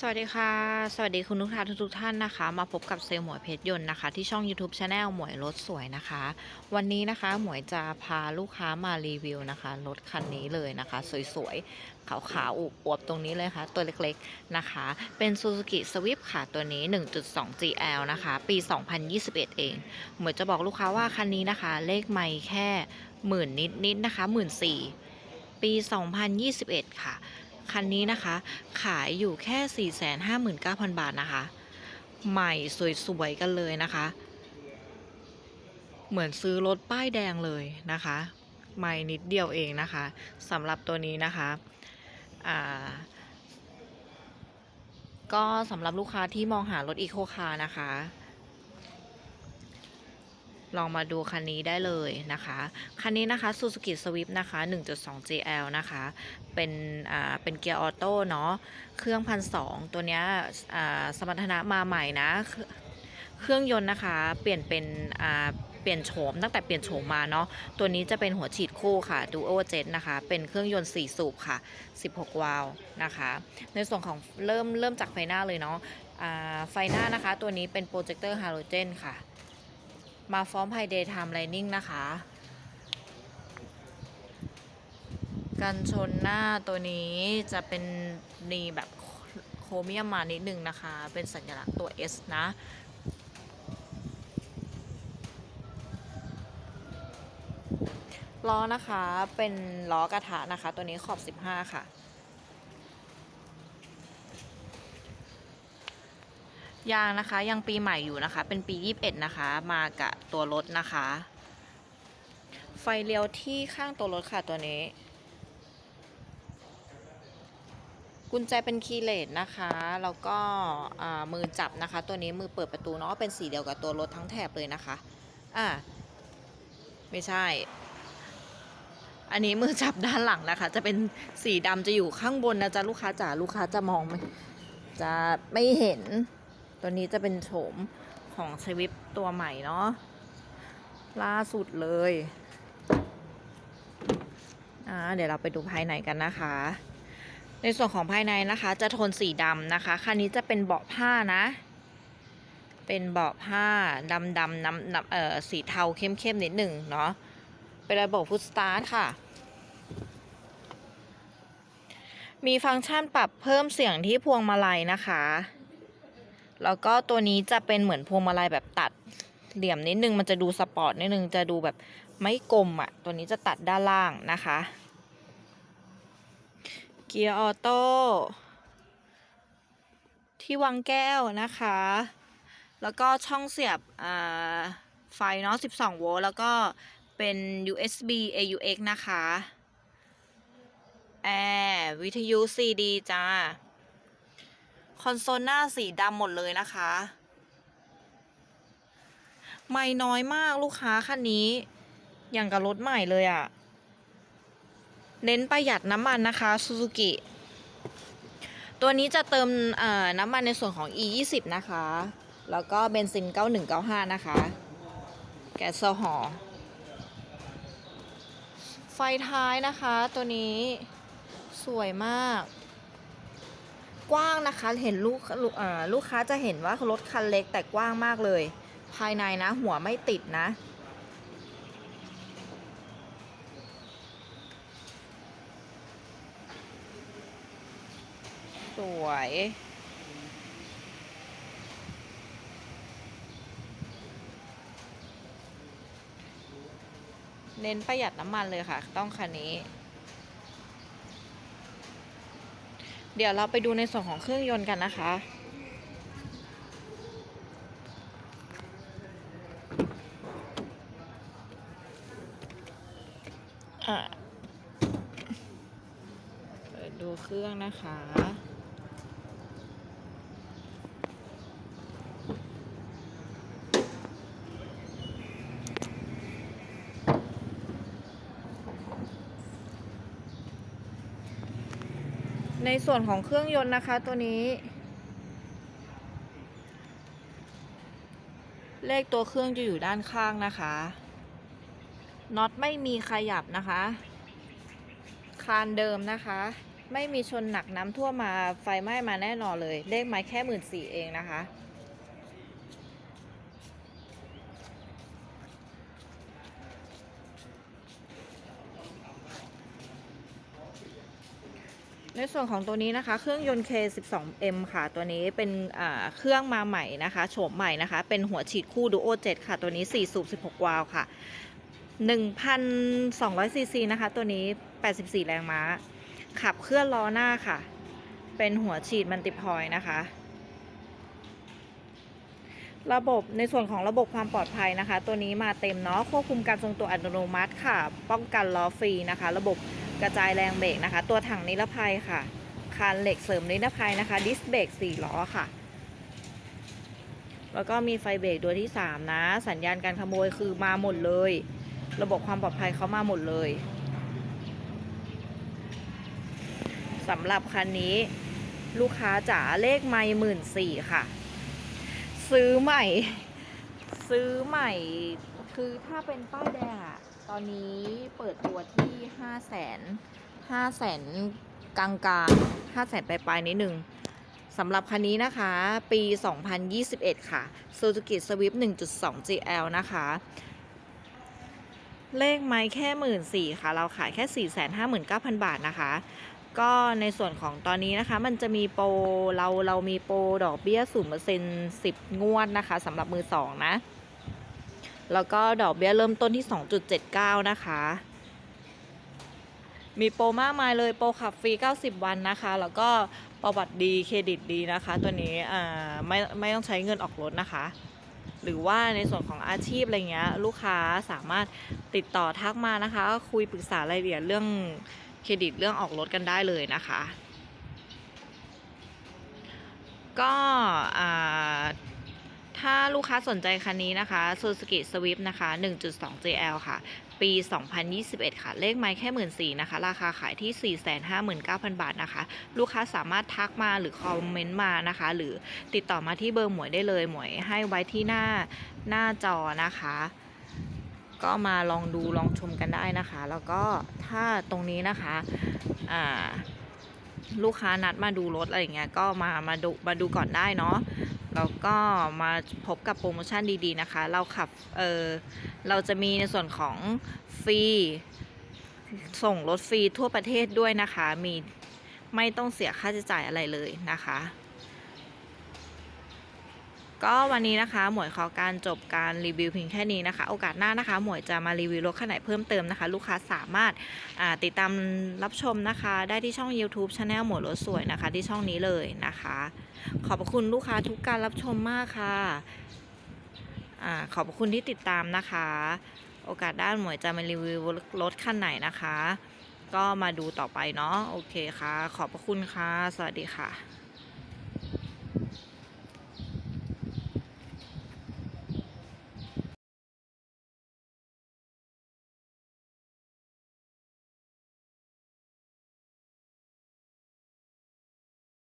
สวัสดีค่ะ สวัสดีคุณลูกค้าทุกๆท่านนะคะ มาพบกับเซลล์หมวยเพชรยนต์นะคะ ที่ช่อง YouTube Channel หมวยรถสวยนะคะ วันนี้นะคะหมวยจะพาลูกค้ามารีวิวนะคะรถคันนี้เลยนะคะ สวยๆขาวๆอวบๆตรงนี้เลยค่ะ ตัวเล็กๆนะคะ เป็น Suzuki Swift ค่ะตัวนี้ 1.2 GL นะคะ ปี 2021 เองหมวยจะบอกลูกค้าว่าคันนี้นะคะ เลขไม่แค่หมื่นนิดๆนะคะหมื่นสี่ปี 2021 ค่ะ คันนี้นะคะ ขายอยู่แค่ 459,000 บาทนะคะ ใหม่สวยๆกันเลยนะคะ เหมือนซื้อรถป้ายแดงเลยนะคะ ใหม่นิดเดียวเองนะคะสำหรับตัวนี้นะคะอ่าก็สำหรับลูกค้าที่มองหารถอีโคคาร์นะคะ ลองมาดูคันนี้ได้เลยนะคะ คันนี้นะคะ Suzuki Swift นะคะ 1.2 GL นะคะ เป็นอ่าเป็นเกียร์ออโต้เนาะ เครื่องพันสองตัวเนี้ยอ่าสมรรถนะมาใหม่นะ เครื่องยนต์นะคะ เปลี่ยนเป็นอ่าเปลี่ยนโฉมตั้งแต่เปลี่ยนโฉมมาเนาะตัวนี้จะเป็นหัวฉีดคู่ค่ะ Duo Jet นะคะ เป็นเครื่องยนต์ 4 สูบค่ะ 16 วาล์วนะคะ ในส่วนของเริ่มเริ่มจากไฟหน้าเลยเนาะอ่าไฟหน้านะคะ ตัวนี้เป็นโปรเจคเตอร์ฮาโลเจนค่ะ มาพร้อมไฮเดย์ไทม์ไลนิ่งนะคะ กันชนหน้าตัวนี้จะเป็นนีแบบโครเมียมมานิดนึงนะคะ เป็นสัญลักษณ์ตัว S นะล้อนะคะเป็นล้อกระทะนะคะ ตัวนี้ขอบ 15 ค่ะ ยางนะคะยังปีใหม่อยู่นะคะ เป็นปี 21 นะคะ มากับตัวรถนะคะ ไฟเลี้ยวที่ข้างตัวรถค่ะตัวนี้ กุญแจเป็นคีย์เลสนะคะ แล้วก็มือจับนะคะ ตัวนี้มือเปิดประตูเนาะเป็นสีเดียวกับตัวรถทั้งแถบเลยนะคะ อ่าไม่ใช่ อันนี้มือจับด้านหลังนะคะ จะเป็นสีดำจะอยู่ข้างบนนะจ๊ะลูกค้าจ๋าลูกค้าจะมองไม่จะไม่เห็น ตัวนี้จะเป็นโฉมของสวิฟตัวใหม่เนาะล่าสุดเลยอ่าเดี๋ยวเราไปดูภายในกันนะคะ ในส่วนของภายในนะคะ จะโทนสีดำนะคะ คันนี้จะเป็นเบาะผ้านะ เป็นเบาะผ้าดำดำน้ำน้ำเอ่อสีเทาเข้มเข้มนิดหนึ่งเนาะเป็นระบบฟุตสตาร์ทค่ะ มีฟังก์ชันปรับเพิ่มเสียงที่พวงมาลัยนะคะ แล้วก็ตัวนี้จะเป็นเหมือนพวงมาลัยแบบตัดเหลี่ยมนิดนึงมันจะดูสปอร์ตนิดนึงจะดูแบบไม่กลมอะ่ะ ตัวนี้จะตัดด้านล่างนะคะ เกียร์ออโต้ที่วางแก้วนะคะ แล้วก็ช่องเสียบไฟเนาะ 12 โวลต์ แล้วก็เป็น USB AUX นะคะ แอร์วิทยุ CD จ้า คอนโซลหน้าสีดำหมดเลยนะคะ ไม่น้อยมากลูกค้าคันนี้ อย่างกับรถใหม่เลยอะ่ะ เน้นประหยัดน้ำมันนะคะซูซูกิ ตัวนี้จะเติมน้ำมันในส่วนของ E 2 0นะคะ แล้วก็เบนซิน 9195 นะคะ แก๊สโซฮอล์ไฟท้ายนะคะตัวนี้สวยมาก กว้างนะคะ เห็นลูกลูกลูกค้าจะเห็นว่ารถคันเล็กแต่กว้างมากเลย ภายในนะ หัวไม่ติดนะ สวยเน้นประหยัดน้ำมันเลยค่ะ ต้องคันนี้ เดี๋ยวเราไปดูในส่วนของเครื่องยนต์กันนะคะ อะเปิดดูเครื่องนะคะ ในส่วนของเครื่องยนต์นะคะตัวนี้ เลขตัวเครื่องจะอยู่ด้านข้างนะคะน็อตไม่มีขยับนะคะ คานเดิมนะคะ ไม่มีชนหนักน้ำท่วมมาไฟไหม้มาแน่นอนเลย เลขไม้แค่หมื่นสี่เองนะคะ ในส่วนของตัวนี้นะคะ เครื่องยนต์ K12M ค่ะ ตัวนี้เป็นเครื่องมาใหม่นะคะ โฉมใหม่นะคะ เป็นหัวฉีดคู่ Duo 7 ค่ะ ตัวนี้ 4 สูบ 16 วาล์วค่ะ 1,200 ซีซีนะคะ ตัวนี้ 84 แรงม้า ขับเคลื่อนล้อหน้าค่ะ เป็นหัวฉีดมันติพอยนะคะ ระบบในส่วนของระบบความปลอดภัยนะคะ ตัวนี้มาเต็มเนาะ ควบคุมการทรงตัวอัตโนมัติค่ะ ป้องกันล้อฟรีนะคะ ระบบ กระจายแรงเบรกนะคะ ตัวถังนิรภัยค่ะ คานเหล็กเสริมนิรภัยนะคะ ดิสเบรก4ล้อค่ะ แล้วก็มีไฟเบรกตัวที่ 3 นะ สัญญาณการขโมยคือมาหมดเลย ระบบความปลอดภัยเขามาหมดเลยสำหรับคันนี้ลูกค้าจ๋าเลขไม่หมื่นสี่ค่ะ ซื้อใหม่ ซื้อใหม่ คือถ้าเป็นป้ายแดงอะ ตอนนี้เปิดตัวที่ห้าแสนห้าแสนกลางกลางห้าแสนปลายปลายๆนิดหนึ่งสำหรับคันนี้นะคะ ปี 2021 ค่ะ Suzuki Swift 1.2 GL นะคะ เลขไม้แค่หมื่นสี่ค่ะ เราขายแค่ 4 5 9 0 0 0 บาทนะคะ ก็ในส่วนของตอนนี้นะคะ มันจะมีโปร เราเรามีโปรดอกเบี้ยศูนย์เปอร์เซ็นต์สิบงวดนะคะสำหรับมือสองนะ แล้วก็ดอกเบี้ยเริ่มต้นที่ 2.79 นะคะ มีโปรมากมายเลยโปรขับฟรี 90 วันนะคะ แล้วก็ประวัติดีเครดิตดีนะคะ ตัวนี้อ่าไม่ไม่ต้องใช้เงินออกรถนะคะ หรือว่าในส่วนของอาชีพอะไรเงี้ยลูกค้าสามารถติดต่อทักมานะคะก็คุยปรึกษารายละเอียดเรื่องเครดิตเรื่องออกรถกันได้เลยนะคะ ก็อ่า ถ้าลูกค้าสนใจคันนี้นะคะ Suzuki Swift นะคะ 1.2 JL ค่ะ ปี 2021 ค่ะ เลขไม้แค่หมื่นสี่นะคะ ราคาขายที่ 459,000 บาทนะคะ ลูกค้าสามารถทักมาหรือคอมเมนต์มานะคะ หรือติดต่อมาที่เบอร์หมวยได้เลย หมวยให้ไว้ที่หน้าหน้าจอนะคะ ก็มาลองดูลองชมกันได้นะคะ แล้วก็ถ้าตรงนี้นะคะ อ่า ลูกค้านัดมาดูรถอะไรอย่างเงี้ยก็มามาดูมาดูก่อนได้เนาะแล้วก็มาพบกับโปรโมชั่นดีๆนะคะ เราขับเออเราจะมีในส่วนของฟรีส่งรถฟรีทั่วประเทศด้วยนะคะ มีไม่ต้องเสียค่าใช้จ่ายอะไรเลยนะคะ ก็วันนี้นะคะ หมวยขอการจบการรีวิวเพียงแค่นี้นะคะ โอกาสหน้านะคะ หมวยจะมารีวิวรถคันไหนเพิ่มเติมนะคะ ลูกค้าสามารถติดตามรับชมนะคะ ได้ที่ช่อง YouTube c h anel หมวยรถสวยนะคะ ที่ช่องนี้เลยนะคะ ขอบคุณลูกค้าทุกการรับชมมากค่ะอขอบคุณที่ติดตามนะคะ โอกาสด้านหมวยจะมารีวิวรถคันไหนนะคะ ก็มาดูต่อไปเนาะโอเคค่ะ ขอบพระคุณค่ะ สวัสดีค่ะ